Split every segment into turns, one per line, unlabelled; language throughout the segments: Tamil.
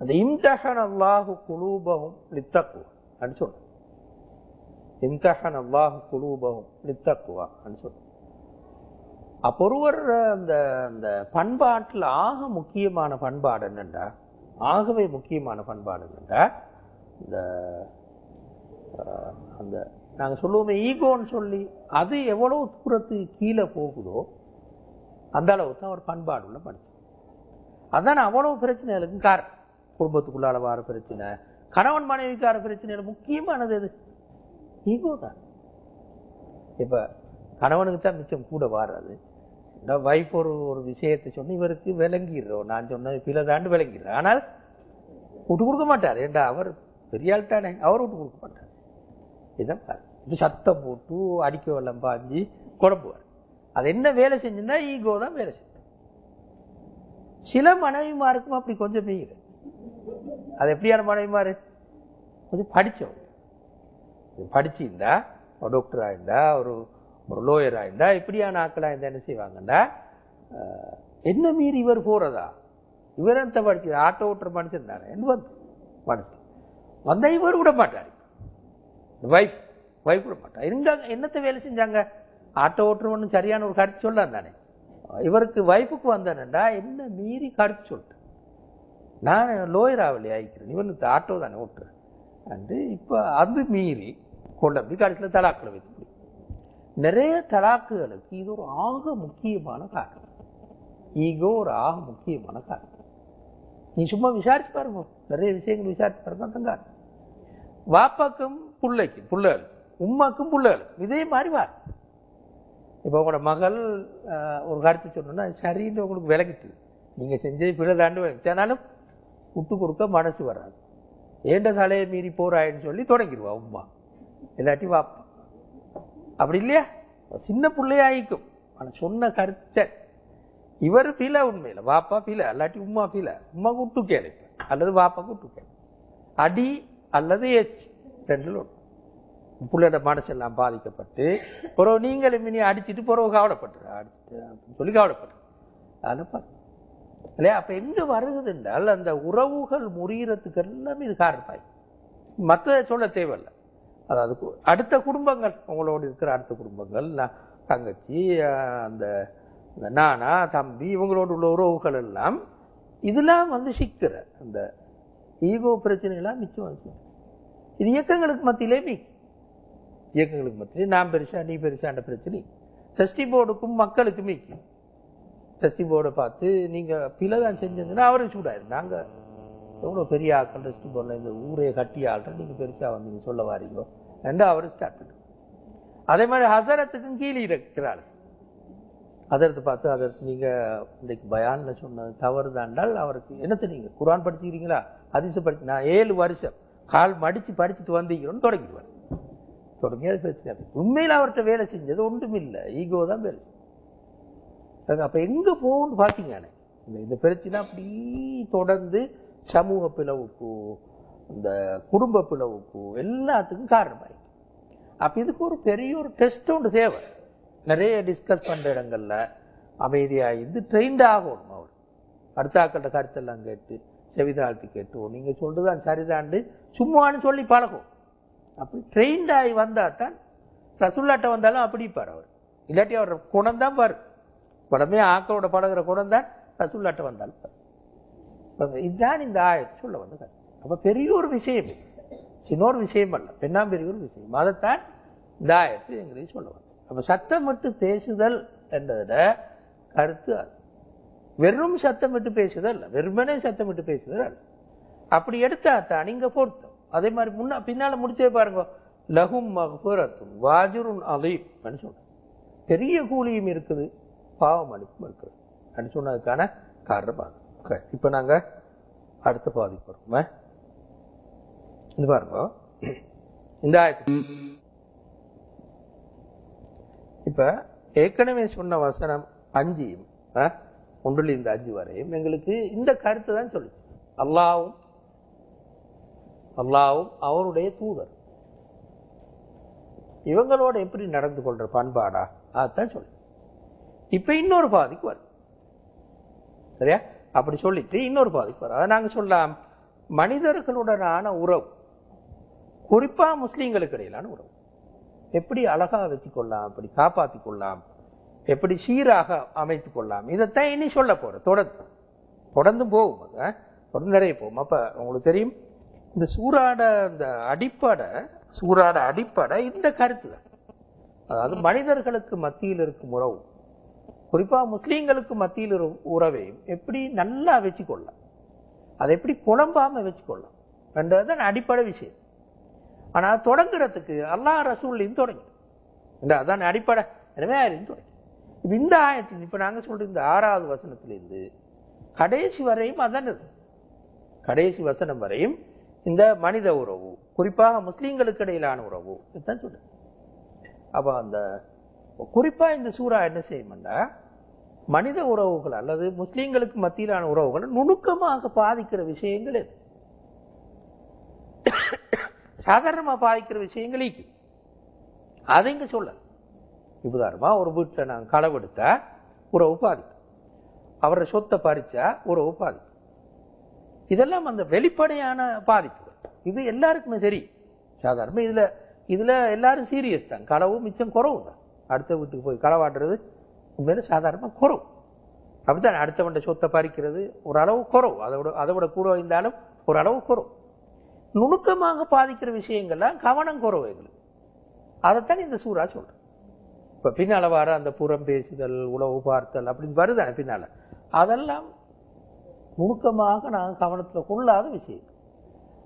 அந்த இம்தஹன் அல்லாஹு குலூபகும் லித்தக்குவா அப்படின்னு சொல்றேன் இம்தஹன் அல்லாஹு குலூபகும் லித்தக்குவா அப்படின்னு சொல்றேன் அப்ப ஒருவர் அந்த அந்த பண்பாட்டில் ஆக முக்கியமான பண்பாடு என்னண்டா ஆகவே முக்கியமான பண்பாடு என்னண்டா இந்த அந்த நாங்கள் சொல்லுவோமே ஈகோன்னு சொல்லி அது எவ்வளவு தூரத்துக்கு கீழே போகுதோ அந்த அளவுக்கு தான் ஒரு பண்பாடு உள்ள மனுஷன் அதான் அவ்வளோ பிரச்சனைகளுக்கும் காரணம். குடும்பத்துக்குள்ளால வர பிரச்சனை கணவன் மனைவிக்கார பிரச்சனையில முக்கியமானது எது? ஈகோ தான். இப்ப கணவனுக்கு தான் மிச்சம் கூட வாடுறது வைஃப் ஒரு ஒரு விஷயத்தை சொன்ன இவருக்கு விளங்கிடுறோம். நான் சொன்னது பில தாண்டு விளங்கிடுறேன் ஆனால் விட்டு கொடுக்க மாட்டார். ஏண்டா அவர் பெரிய ஆள் தானே. அவர் விட்டு கொடுக்க மாட்டார். இதான் பாரு. இது சத்தம் போட்டு அடிக்க வெள்ளம் பாஞ்சி குழம்புவார். அது என்ன வேலை செஞ்சுன்னா ஈகோ தான் வேலை செஞ்சார் சில மனைவிமாருக்கும் அப்படி கொஞ்சம் பெய்யுது அது எப்படியான மனைவிமாரு கொஞ்சம் படித்தோம் படிச்சிருந்தா ஒரு டாக்டர் இருந்தா ஒரு ஒரு லோயர் இருந்தா இப்படியான ஆட்களா இருந்தா என்ன செய்வாங்கன்னா என்ன மீறி இவர் போறதா? இவர் என்ன படிச்சு ஆட்டோ ஓட்டுற மனுஷன் தானே என்ன வந்து மனுஷன். வந்தால் இவர் விட மாட்டார். வைஃப் வைஃப் விட மாட்டார் இருந்தாங்க என்னத்தை வேலை செஞ்சாங்க? ஆட்டோ ஓட்டுறவன்னு சரியான ஒரு கருத்து சொல்லான் தானே. இவருக்கு வைஃபுக்கு வந்தானண்டா என்ன மீறி கருத்து சொல்லிட்டு. நான் லோயர் ஆகலையே ஆயிக்கிறேன். இவனுக்கு ஆட்டோ தானே ஓட்டுறேன். அண்டு இப்போ அது மீறி கொண்டு வந்து கடைசியில் தலாக்கில் வைத்து முடியும். நிறைய தலாக்குகளுக்கு இது ஒரு ஆக முக்கியமான காரணம். ஈகோ ஒரு ஆக முக்கியமான காரணம். நீ சும்மா விசாரிச்சு பாருங்க. நிறைய விஷயங்கள் விசாரிச்சு பாருங்க தான் காரணம். வாப்பாக்கும் பிள்ளைக்கும் பிள்ளைகள் உம்மாக்கும் பிள்ளைகள் இதே மாதிரி வார். இப்போ உங்களோட மகள் ஒரு கருத்து சொன்னோன்னா சரின்னு உங்களுக்கு விளக்கிட்டு நீங்க செஞ்சது பிள்ளை தாண்டு விளக்கிச்சு ஆனாலும் விட்டு கொடுக்க மனசு வராது. ஏண்ட தலையை மீறி போறாயின்னு சொல்லி தொடங்கிடுவா உம்மா. இல்லாட்டி வாப்பா அப்படி இல்லையா? சின்ன பிள்ளையாயிக்கும். ஆனா சொன்ன கருத்தை. இவர் ஃபீல உண்மையில. வாப்பா ஃபீல இல்லாட்டி உம்மா ஃபீல உம்மா குட்டு கேளு. அல்லது வாப்பா குட்டு கேளு. அடி அல்லது ஏச்சு. ரெண்டில் ஒன்று பிள்ளையோட மனசெல்லாம் பாதிக்கப்பட்டு பிறகு நீங்களும் இனி அடிச்சிட்டு பிறகு கவலைப்பட்டுரு. அடிச்சுட்டு அப்படின்னு சொல்லி கவலைப்பட்டு அதில் பாரு இல்லையா? அப்ப எங்க வருகிறது என்றால் அந்த உறவுகள் முறிகிறதுக்கு எல்லாமே இது காரணமாய். மற்ற சொல்ல தேவையில்லை. அதாவது அடுத்த குடும்பங்கள் உங்களோடு இருக்கிற அடுத்த குடும்பங்கள் தங்கச்சி அந்த நானா தம்பி இவங்களோடு உள்ள உறவுகள் எல்லாம் இதெல்லாம் வந்து சிக்கிற அந்த ஈகோ பிரச்சனைகள்லாம் மிச்சம் வந்து இது இயக்கங்களுக்கு மத்தியிலே மீ. இயக்கங்களுக்கு மத்தியிலே நான் பெருசா நீ பெருசான்ற பிரச்சனை. சஷ்டி போர்டுக்கும் மக்களுக்கும் மீக்கும் சஷ்டி போர்டை பார்த்து நீங்க பிழை தான் செஞ்சதுன்னா அவரை சூடாயிரு. நாங்க எவ்வளவு பெரிய ஆட்கள் சஷ்டி போர்டில் இந்த ஊரே கட்டி ஆள்ற நீங்க பெருசா வந்தீங்க சொல்ல வாரீங்க. என்று அவர் ஸ்டார்ட் அதே மாதிரி ஹசரத்துக்கும் கீழே இருக்கிறாள். அதற்கு பார்த்து அதற்கு நீங்க இன்றைக்கு பயானில் சொன்னது தவறு தாண்டால் அவருக்கு என்னத்தை நீங்க குரான் படிச்சுக்கிறீங்களா? அதிச படிச்சு நான் ஏழு வருஷம் கால் மடிச்சு படிச்சுட்டு வந்தீங்கன்னு தொடங்கிடுவார். தொடங்கி அது பிரச்சனை உண்மையில் உண்மையில அவர்கிட்ட வேலை செஞ்சது ஒன்றும் இல்லை ஈகோ தான் வேலை அப்போ எங்கே போகும்னு பார்த்தீங்க இந்த இந்த பிரச்சனை அப்படி தொடர்ந்து சமூக பிளவுக்கு இந்த குடும்ப பிளவுக்கு எல்லாத்துக்கும் காரணமாயிருக்கு அப்போ இதுக்கு ஒரு பெரிய ஒரு டெஸ்ட் ஒன்று தேவை. நிறைய டிஸ்கஸ் பண்ணுற இடங்களில் அமைதியாக இருந்து ட்ரெயின்ட் ஆகணும் அவர். அடுத்தாக்கள்கிட்ட கருத்தெல்லாம் கேட்டு செவிதாழ்த்தி கேட்டுவோம். நீங்கள் சொல்றதுதான் சரிதாண்டு. சும்மான்னு சொல்லி பழகும். அப்படி ட்ரெயின்ட் ஆகி வந்தால் தான் ரசுல்லாட்ட வந்தாலும் அப்படி பார் அவர். இல்லாட்டி அவர் குணம் தான் பாரு. படமே ஆக்களோட பழகிற குணம் ரசுல்லாட்ட வந்தால் இதுதான் இந்த ஆயத்து சொல்ல வந்து கருத்து. அப்ப பெரிய ஒரு விஷயம் சின்னொரு விஷயம் அல்ல. பெண்ணாம் பெரிய ஒரு விஷயம். அதைத்தான் இந்த ஆயத்து எங்களுக்கு சொல்ல வந்து அப்ப சத்தமிட்டு பேசுதல் என்றத கருத்து அது. வெறும் சத்தமிட்டு பேசுதல் அல்ல. வெறுமனே சத்தமிட்டு பேசுதல் அல்ல. அப்படி எடுத்தா தான் நீங்க பொருத்தம். அதே மாதிரி முன்னா பின்னால முடிச்சே பாருங்க. லகும் மகபுரத்தும் வாஜுருன் அலீம் சொல்றேன் பெரிய கூலியும் இருக்குது. பாவ மன்னிப்பு இருக்குது அப்படின்னு சொன்னதுக்கான காரணம் ஓகே இப்போ இப்ப நாங்க அடுத்த பாதிக்கு வருவோம். இது பாருங்க. இந்த ஆயத்து. இப்ப ஏற்கனவே சொன்ன வசனம் அஞ்சியும் ஒன்றில் இந்த அஞ்சு வரையும் எங்களுக்கு இந்த கருத்து தான் சொல்லுச்சு. அல்லாவும் அல்லாவும் அவருடைய தூதர். இவங்களோட எப்படி நடந்து கொள்ற பண்பாடா? அதான் சொல்லு இப்ப இன்னொரு பாதிக்கு வரும் சரியா? அப்படி சொல்லிட்டு இன்னொரு பாதிக்கு வரும். அதை நாங்கள் சொல்லலாம். மனிதர்களுடனான உறவு குறிப்பாக முஸ்லீம்களுக்கு இடையிலான உறவு. எப்படி அழகாக வச்சுக்கொள்ளலாம் எப்படி காப்பாற்றி கொள்ளலாம் எப்படி சீராக அமைத்து கொள்ளலாம் இதைத்தான் இனி சொல்ல போறேன் தொடர்ந்து. தொடர்ந்து போகும் அது, தொடர்ந்து நிறைய போகும் அப்போ உங்களுக்கு தெரியும் இந்த சூறாட இந்த அடிப்படை சூறாட அடிப்படை இந்த கருத்து தான். அதாவது மனிதர்களுக்கு மத்தியில் இருக்கும் உறவு. குறிப்பாக முஸ்லீம்களுக்கு மத்தியில் இருக்கும் உறவையும் எப்படி நல்லா வச்சுக்கொள்ளலாம். அதை எப்படி குழம்பாம வச்சுக்கொள்ளலாம் என்றதுதான் அடிப்படை விஷயம். ஆனா தொடங்குறதுக்கு அல்லாஹ் ரசூல்லையும் தொடங்கி. அதான் அடிப்படை. எனவே அதுலையும் தொடங்கி? இப்போ இந்த ஆயத்தில் இப்ப நாங்க சொல்ற இந்த ஆறாவது வசனத்திலிருந்து கடைசி வரையும் அதான் இருக்கு கடைசி வசனம் வரையும் இந்த மனித உறவு குறிப்பாக முஸ்லீம்களுக்கு இடையிலான உறவு இதுதான் சொல்றேன். அப்ப அந்த குறிப்பா இந்த சூறா என்ன செய்யும்னா மனித உறவுகள் அல்லது முஸ்லீம்களுக்கு மத்தியிலான உறவுகளை நுணுக்கமாக பாதிக்கிற விஷயங்கள் எது? சாதாரணமா பாதிக்கிற விஷயங்கள் இருக்கு அதை இங்கே சொல்ல. உதாரணமாக ஒரு வீட்டில் நான் களவெடுத்தா உறவு பாதிக்கும். அவரோட சொத்தை பறிச்சா உறவு பாதிக்கும். இதெல்லாம் அந்த வெளிப்படையான பாதிப்புகள். இது எல்லாருக்குமே சரி சாதாரணமா இதுல இதுல எல்லாரும் சீரியஸ் தான். களவு மிச்சம் குறவு தான் அடுத்த வீட்டுக்கு போய் களவாடுறது உண்மையில சாதாரணமாக குறவு. அப்படித்தான் அடுத்தவண்ட சொத்தை பறிக்கிறது ஓரளவு குறவு. அதை விட அதை விட கூட இருந்தாலும் ஓரளவு குறவு. நுணுக்கமாக பாதிக்கிற விஷயங்கள்லாம் கவனம் குறவு எங்களுக்கு. அதைத்தான் இந்த சூறா சொல்கிறேன் இப்போ பின்னால் வர அந்த புறம் பேசுதல் உளவு பார்த்தல் அப்படின்னு வருதானே பின்னால். அதெல்லாம் நுணுக்கமாக நாங்கள் கவனத்தில் கொள்ளாத விஷயம்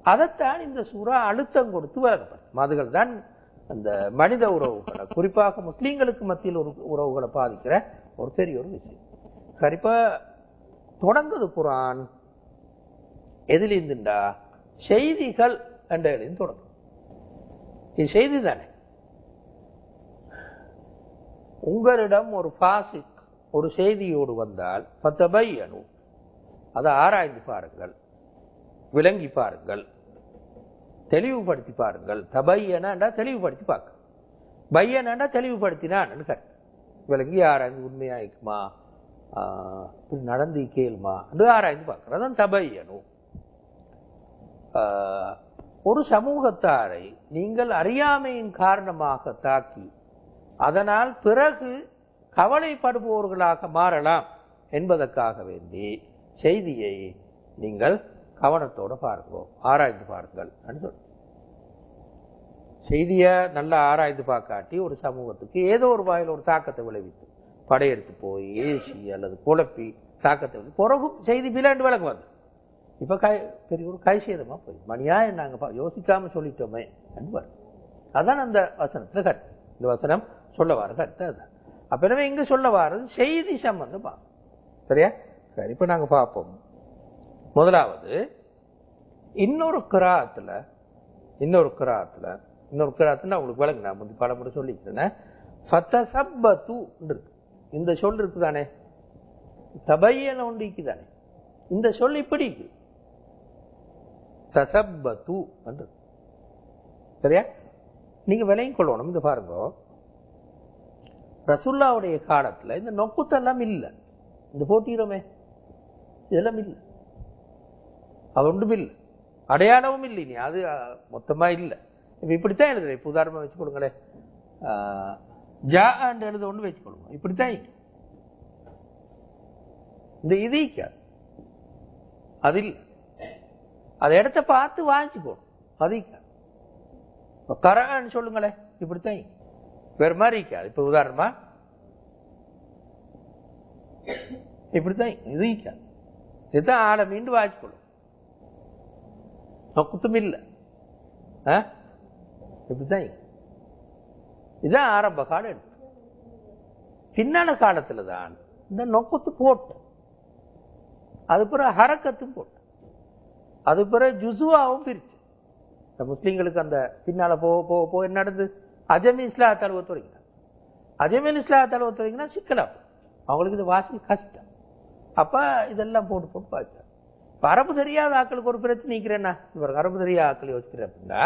அதைத்தான் இந்த சூறா அழுத்தம் கொடுத்து வழங்கப்படும் அதுகள் தான் அந்த மனித உறவுகளை குறிப்பாக முஸ்லீம்களுக்கு மத்தியில் ஒரு உறவுகளை பாதிக்கிற ஒரு பெரிய ஒரு விஷயம். சரிப்பா தொடங்குது குரான். எதிலிருந்துண்டா செய்திகள் என்ற எழுதி தொடங்கும். இது செய்தி தானே? உங்களிடம் ஒரு பாசிக் ஒரு செய்தியோடு வந்தால் பத்தபை அணு அதை ஆராய்ந்து பாருங்கள் விளங்கி பாருங்கள். தெளிவுபடுத்தி பாருங்கள். தபையனா தெளிவுபடுத்தி பார்க்க. பையனாண்டா தெளிவுபடுத்தினான் கரெக்ட் விளங்கி ஆராய்ந்து உண்மையா இருக்குமா? இப்படி நடந்து கேளுமா? என்று ஆராய்ந்து பார்க்கறது அதான் தபையனு ஆஹ் ஒரு சமூகத்தாரை நீங்கள் அறியாமையின் காரணமாக தாக்கி அதனால் பிறகு கவலைப்படுபவர்களாக மாறலாம் என்பதற்காக வேண்டி செய்தியை நீங்கள் கவனத்தோடு பார்ப்போம் ஆராய்ந்து பாருங்கள் சொல்ற செய்திய நல்லா ஆராய்ந்து பார்க்காட்டி ஒரு சமூகத்துக்கு ஏதோ ஒரு வாயில் ஒரு தாக்கத்தை விளைவித்து படையெடுத்து போய் ஏசி அல்லது குழப்பி தாக்கத்தை விளைவி- செய்தி பிலாண்டு விளக்கு வந்து இப்ப கை பெரிய ஒரு கைசேதமாக போய் மணியா நாங்க பா- யோசிக்காம சொல்லிட்டோமே என்பார் அதான் அந்த வசனத்துல கருத்து. இந்த வசனம் சொல்ல வர கருத்து அதுதான் அப்ப இங்கே இங்க சொல்ல வாரது செய்தி சம்பந்தமாக சரியா? சரி இப்ப நாங்க பார்ப்போம். முதலாவது இன்னொரு கிராத்துல இன்னொரு கிராத்துல இன்னொரு கிராத்துல உங்களுக்கு விளங்கு நான் முந்தி பல முறை சொல்லிக்கிறேன் ஃபத்தசப்பத்து இருக்கு. இந்த சொல் இருக்குதானே? தபையன ஒன்று இருக்குதானே? இந்த சொல் இப்படி இருக்கு. தசப்பத்து என்று. சரியா? நீங்க விலையும் கொள்ளணும். இந்த பாருங்க. ரசுல்லாவுடைய காலத்துல இந்த நொக்குத்தெல்லாம் இல்ல. இந்த போட்டிக்கிறோமே இதெல்லாம் இல்ல. அது ஒன்றும் இல்லை அடையாளமும் இல்லை நீ அது மொத்தமாக மொத்தமா இல்ல. இப்ப இப்படித்தான் எழுதுறேன். இப்ப உதாரணமா வச்சு கொடுங்களேன். ஜா என்று எழுத ஒன்று வச்சுக்கொள்ளுங்க இப்படித்தான் இருக்கு. இந்த இது இருக்காது. அது இல்லை. அதை இடத்த பார்த்து வாங்கிக்கணும் அது இருக்காது. இப்ப சொல்லுங்களேன். இப்படித்தான் வேறு மாதிரி இருக்காது. இப்ப உதாரணமா. இப்படித்தான் இது இருக்காது. இதுதான் ஆளை மீண்டும் வாங்கிக்கொள்ளும் நொக்குத்தும் இல்லை ஆ? இப்படித்தான் இதான் இதுதான் ஆரம்ப காலம் எடுப்பு. பின்னால காலத்துல தான் இந்த நொக்கத்து போட்டு அது பிறகு ஹரக்கத்தும் போட்டு அது பிறகு ஜுசுவாவும் பிரிச்சு இந்த முஸ்லிம்களுக்கு அந்த பின்னால போக போக போக என்ன நடந்து அஜமி இஸ்லா தழுவ தொடங்கினார் அஜமி இஸ்லா தழுவ தொடங்கினா சிக்கலாம் அவங்களுக்கு இது வாசி கஷ்டம் அப்ப இதெல்லாம் போட்டு போட்டு பார்த்தார் இப்ப அரபு தெரியாத ஆக்களுக்கு ஒரு பிரச்சனை நிற்கிறேன்னா இவர் அரபு தெரியாத ஆக்கள் யோசிக்கிற அப்படின்னா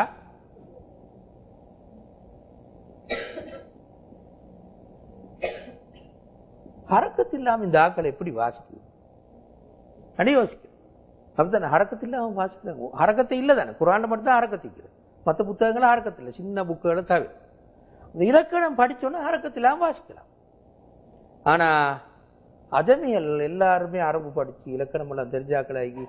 ஹரக்கத்து இல்லாம இந்த ஆக்கள் எப்படி வாசிக்குது அப்படி யோசிக்கிறேன் அப்படித்தானே? ஹரக்கத்து இல்லை வாசிக்கிறாங்க. ஹரக்கத்தை இல்லை தானே குரான்ல மட்டும் தான் ஹரக்கத்து இருக்குது மற்ற புத்தகங்களும் ஹரக்கத்து இல்லை. சின்ன புக்குகளை தவிர. இந்த இலக்கணம் படித்தோன்னா ஹரக்கத்து இல்லாமல் வாசிக்கலாம். ஆனால் அஜமியல் எல்லாருமே அரபு படிச்சு இலக்கணம் எல்லாம் தெரிஞ்சாக்களாகி.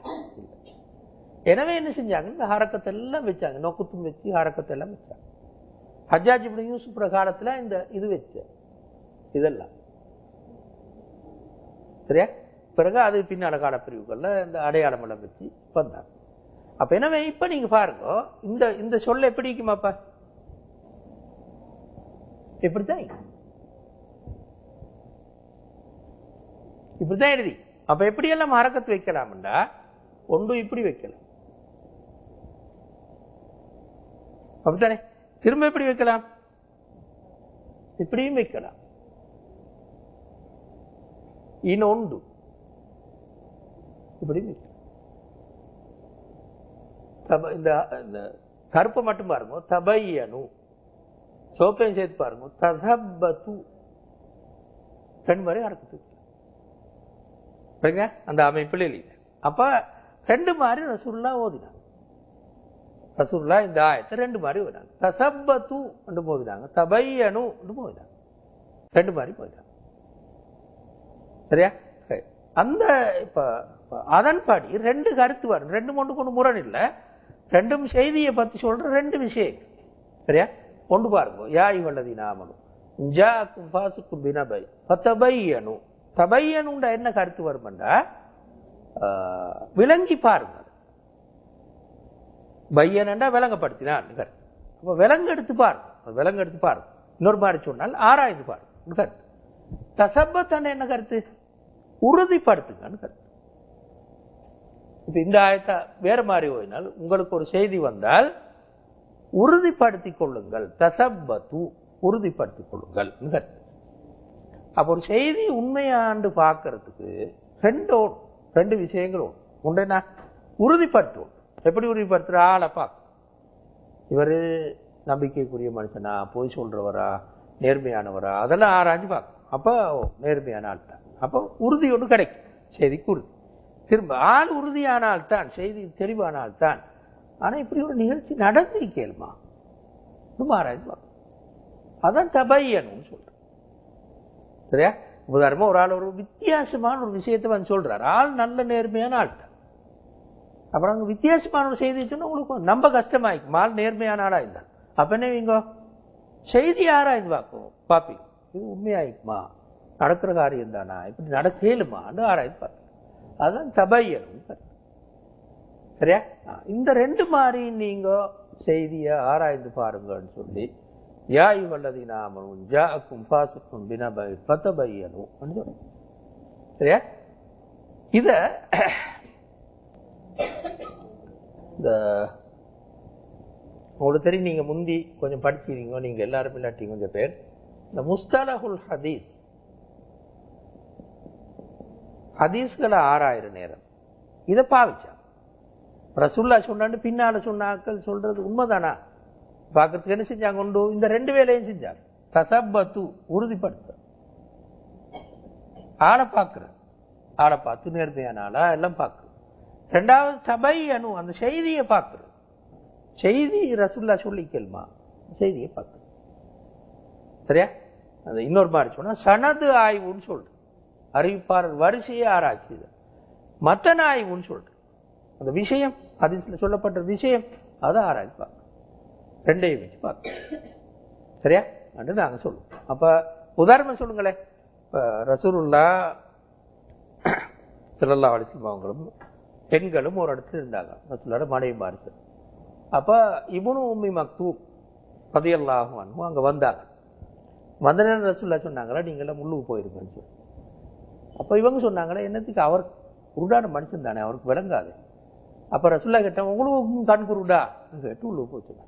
எனவே என்ன செஞ்சாங்க? இந்த ஹரக்கத்தை எல்லாம் வச்சாங்க. நோக்கத்தும் வச்சு ஹரக்கத்தை எல்லாம் வச்சாங்க. ஹஜாஜ் இப்படி யூசுப்ற காலத்துல இந்த இது வச்ச. இதெல்லாம். சரியா? பிறகு அது பின்னால காலப்பிரிவுகள்ல இந்த அடையாளம் எல்லாம் வச்சு வந்தாங்க. அப்ப எனவே இப்ப நீங்க பாருங்க இந்த இந்த சொல்ல எப்படி இருக்குமாப்பா? இப்படித்தான் இப்படி தான் எழுதி. அப்ப எப்படி எல்லாம் வைக்கலாம்டா? ஒன்று இப்படி வைக்கலாம். அப்படித்தானே? திரும்ப எப்படி வைக்கலாம்? இப்படியும் வைக்கலாம். இன்னொன்று. இப்படியும் வைக்கலாம். இந்த இந்த கருப்பை மட்டும் பாருங்க. தபையனு. சோப்பையும் சேர்த்து பாருங்க. ததபத்து கண் மாதிரி அறக்கத்துக்கு சரிங்க அந்த அமைப்பில் இல்லை. அப்ப ரெண்டு மாதிரி ரசூல்லா ஓதினாங்க. ரசூல்லா இந்த ஆயத்தை ரெண்டு மாதிரி ஓதினாங்க. தசப்பத்து என்று போதினாங்க தபையனு என்று போதினாங்க ரெண்டு மாதிரி போயிட்டாங்க சரியா? சரி. அந்த இப்ப அதன்படி ரெண்டு கருத்து வரும். ரெண்டு ஒன்று கொண்டு முரண் இல்லை. ரெண்டும் செய்தியை பத்தி சொல்ற ரெண்டு விஷயம் சரியா? கொண்டு பாருங்க. யாய் வல்லதி நாமனும் ஜாக்கும் பாசுக்கும் பினபை. தபையன் உண்ட என்ன கருத்து வருமெண்டா? விளங்கி பாருங்க பையனண்டா விளங்கப்படுத்தினான் கருத்து. விலங்கு எடுத்து பாருங்க விலங்கு எடுத்து பாருங்க இன்னொரு மாதிரி சொன்னால் ஆராய்ந்து பாருங்க கருத்து. தசப்பத்தண்ட என்ன கருத்து? உறுதிப்படுத்துங்கன்னு கருத்து. இப்ப இந்த ஆயத்தை வேற மாதிரி ஓயினால் உங்களுக்கு ஒரு செய்தி வந்தால் உறுதிப்படுத்திக் கொள்ளுங்கள். தசப்பத்து உறுதிப்படுத்திக் கொள்ளுங்கள். கருத்து. அப்போ ஒரு செய்தி உண்மையாண்டு பார்க்கறதுக்கு ரெண்டு ரெண்டு விஷயங்கள் ஒன்று ஒன்று என்ன? உறுதிப்படுத்துவோம் எப்படி உறுதிப்படுத்துற? ஆளை பார்க்க இவர் நம்பிக்கைக்குரிய மனுஷனா பொய் சொல்கிறவரா நேர்மையானவரா அதெல்லாம் ஆராய்ஞ்சு பார்க்கணும் அப்போ நேர்மையான ஆள் தான். அப்போ உறுதி ஒன்று கிடைக்கும். செய்திக்கு உறுதி. திரும்ப ஆள் உறுதியான ஆள் தான் செய்தி தெளிவான ஆள் தான் இப்படி ஒரு நிகழ்ச்சி நடந்திருக்கேல்மா ரொம்ப ஆராய்ஞ்சு பார்க்கணும் அதான் தபையனும் சொல்கிறேன் சரியா? உதாரணமா ஒரு ஆள் ஒரு வித்தியாசமான ஒரு விஷயத்தை வந்து சொல்றாரு. ஆள் நல்ல நேர்மையான ஆள். அப்புறம் அங்க வித்தியாசமான ஒரு செய்தி சொன்னால் உங்களுக்கு நம்ம கஷ்டமாயிக்கும். ஆள் நேர்மையான ஆளா இருந்தால் அப்ப என்ன வீங்க செய்தி ஆராய்ந்து பார்க்கும். பாப்பி இது உண்மையாயிக்குமா? நடக்கிற காரியம் தானா? இப்படி நடக்கலுமான்னு ஆராய்ந்து பார்ப்பீங்க அதுதான் தபையனும் சரியா? இந்த ரெண்டு மாதிரி நீங்கள் செய்தியை ஆராய்ந்து பாருங்கன்னு சொல்லி யாய் வல்லதி நாமனும் ஜாக்கும் பாசுக்கும் பினபை பத்தபையனும் சொல்றேன். சரியா? இத இந்த உங்களுக்கு தெரியும் நீங்க முந்தி கொஞ்சம் படிச்சிருக்கீங்க நீங்க எல்லாரும் இல்லாட்டி கொஞ்சம் பேர். இந்த முஸ்தலஹுல் ஹதீஸ். ஹதீஸ்களை ஆறாயிரம் நேரம். இதை பாவிச்சா ரசுல்லா சொன்னான்னு பின்னால சொன்னாக்கள் சொல்றது உண்மைதானா? பார்க்கறதுக்கு என்ன செஞ்சாங்க உண்டு? இந்த ரெண்டு வேலையும் செஞ்சாங்க. தசப்பத்து உறுதிப்படுத்த. ஆளை பார்க்கிற ஆளை பார்த்து நேர்மையான ஆளா எல்லாம் பார்க்குறது ரெண்டாவது சபை அணு அந்த செய்தியை பார்க்குறது செய்தி ரசுல்லா சொல்லி கேள்மா செய்தியை பார்க்குறது சரியா? அந்த இன்னொரு மாதிரி சொன்னா சனது ஆய்வுன்னு சொல்றேன் அறிவிப்பாளர் வரிசையை ஆராய்ச்சி மத்தன ஆய்வுன்னு சொல்றேன் அந்த விஷயம் அதில் சொல்லப்பட்ட விஷயம் அதை ஆராய்ச்சி பார்க்கணும் ரெண்டையும் வச்சு பார்க்கணும். சரியா? அப்படின்னு நாங்க சொல்லுவோம் அப்ப உதாரணம் சொல்லுங்களேன் இப்ப ரசூலுல்லா சிலல்லா அலிஸ்லம் பெண்களும் ஒரு இடத்துல இருந்தாங்க. ரசூலோட மனைவி மாறிச்சு அப்ப இவனும் உம்மி மக்தூம் பதியல்லாகும் அன்பு அங்க வந்தாங்க. வந்த நேரம் ரசூல்லா சொன்னாங்களா? நீங்களாம் முள்ளுக்கு போயிருங்கன்னு சொல்லி. அப்ப இவங்க சொன்னாங்களே என்னத்துக்கு? அவர் குருடான மனுஷன் தானே அவருக்கு விளங்காது. அப்ப ரசுல்லா கேட்டேன் உங்களுக்கு கண் குருடா? கேட்டு உள்ளுக்கு போச்சுன்னா